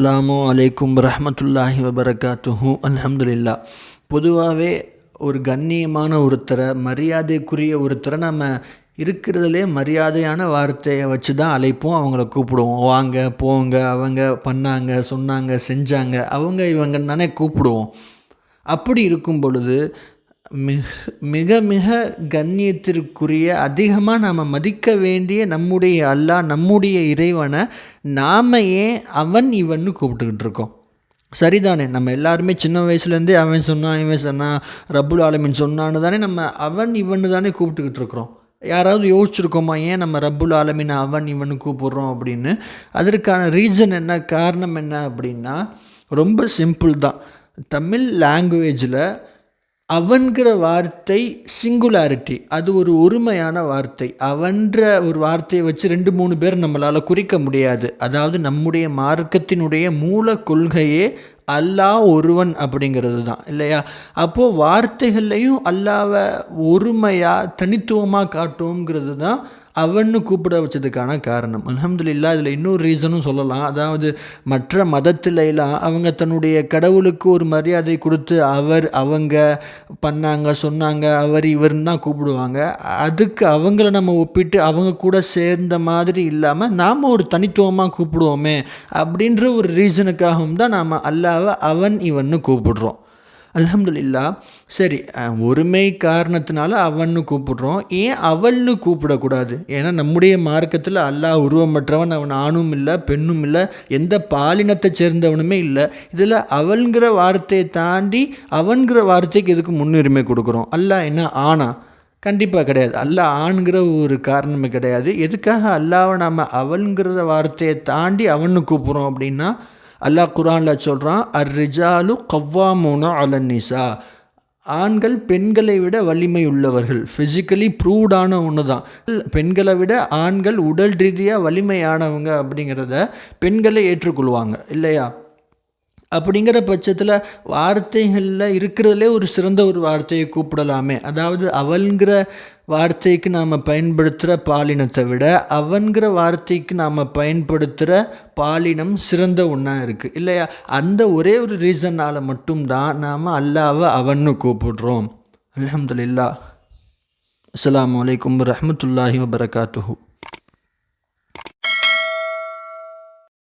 Alarm அலைக்கும் ரஹமத்துல்லாஹி வபரகாத்துஹு. அலமதுல்லா பொதுவாகவே ஒரு கண்ணியமான ஒருத்தரை மரியாதைக்குரிய ஒருத்தரை நம்ம இருக்கிறதுலே மரியாதையான வார்த்தையை வச்சு தான் அழைப்போம் அவங்கள கூப்பிடுவோம். வாங்க போங்க அவங்க பண்ணாங்க சொன்னாங்க செஞ்சாங்க அவங்க இவங்க தானே கூப்பிடுவோம். அப்படி இருக்கும் பொழுது மிக மிக மிக கண்ணியத்திற்குரிய அதிகமாக நாம் மதிக்க வேண்டிய நம்முடைய அல்லாஹ் நம்முடைய இறைவனை நாம் ஏன் அவன் இவன்னு கூப்பிட்டுக்கிட்டு இருக்கோம். சரிதானே? நம்ம எல்லாருமே சின்ன வயசுலேருந்தே அவன் சொன்னான் இவன் சொன்னான் ரபுல் ஆலமின் சொன்னான்னு தானே நம்ம அவன் இவன்னு தானே கூப்பிட்டுக்கிட்டு இருக்கிறோம். யாராவது யோசிச்சிருக்கோமா ஏன் நம்ம ரப்புல் ஆலமின் அவன் இவனு கூப்பிட்றோம் அப்படின்னு? அதற்கான ரீசன் என்ன காரணம் என்ன அப்படின்னா ரொம்ப சிம்பிள் தான். தமிழ் லாங்குவேஜில் அவன்கிற வார்த்தை சிங்குலாரிட்டி அது ஒரு ஒருமையான வார்த்தை. அவன்ற ஒரு வார்த்தையை வச்சு ரெண்டு மூணு பேர் நம்மளால் குறிக்க முடியாது. அதாவது நம்முடைய மார்க்கத்தினுடைய மூல கொள்கையே அல்லாஹ் ஒருவன் அப்படிங்கிறது தான். இல்லையா? அப்போது வார்த்தைகள்லையும் அல்லாவை ஒருமையாக தனித்துவமாக காட்டுவோங்கிறது தான் அவன்னு கூப்பிட வச்சதுக்கான காரணம். அலமதுல்லா இதில் இன்னொரு ரீசனும் சொல்லலாம். அதாவது மற்ற மதத்திலலாம் அவங்க தன்னுடைய கடவுளுக்கு ஒரு மரியாதை கொடுத்து அவர் அவங்க பண்ணாங்க சொன்னாங்க அவர் இவர்னு தான் கூப்பிடுவாங்க. அதுக்கு அவங்கள நம்ம ஒப்பிட்டு அவங்க கூட சேர்ந்த மாதிரி இல்லாமல் நாம் ஒரு தனித்துவமாக கூப்பிடுவோமே அப்படின்ற ஒரு ரீசனுக்காகவும் தான் நாம் அல்லாவை அவன் இவன்னு கூப்பிடுறோம். அலமதுல்லா சரி ஒருமை காரணத்தினால அவன்னு கூப்பிடுறோம். ஏன் அவள்னு கூப்பிடக்கூடாது? ஏன்னா நம்முடைய மார்க்கத்தில் அல்லாஹ் உருவமற்றவன் அவன் ஆணும் இல்லை பெண்ணும் இல்லை எந்த பாலினத்தை சேர்ந்தவனுமே இல்லை. இதில் அவள்கிற வார்த்தையை தாண்டி அவன்கிற வார்த்தைக்கு எதுக்கு முன்னுரிமை கொடுக்குறோம்? அல்லாஹ் என்ன ஆனா கண்டிப்பாக கிடையாது. அல்லா ஆண்கிற ஒரு காரணமே கிடையாது. எதுக்காக அல்லாவை நம்ம அவள்ங்கிற வார்த்தையை தாண்டி அவன்னு கூப்பிட்றோம் அப்படின்னா அல்லாஹ் குரானில் சொல்கிறான் அர் ரிஜாலு கவ்வாமோனா அலன்னிசா ஆண்கள் பெண்களை விட வலிமை உள்ளவர்கள் ஃபிசிக்கலி ப்ரூவ்டான ஒன்று தான் பெண்களை விட ஆண்கள் உடல் ரீதியாக வலிமையானவங்க அப்படிங்கிறத பெண்களை ஏற்றுக்கொள்வாங்க இல்லையா? அப்படிங்கிற பட்சத்தில் வார்த்தைகளில் இருக்கிறதுலே ஒரு சிறந்த ஒரு வார்த்தையை கூப்பிடலாமே. அதாவது அவள்கிற வார்த்தைக்கு நாம் பயன்படுத்துகிற பாலினத்தை விட அவன்கிற வார்த்தைக்கு நாம் பயன்படுத்துகிற பாலினம் சிறந்த ஒன்றா இருக்குது இல்லையா? அந்த ஒரே ஒரு ரீசனால் மட்டும்தான் நாம் அல்லாவை அவன்னு கூப்பிடுறோம். அலமதுல்லா அஸ்லாம் வலைக்கம் வரமத்துல்லாஹி வபரகாத்துஹூ.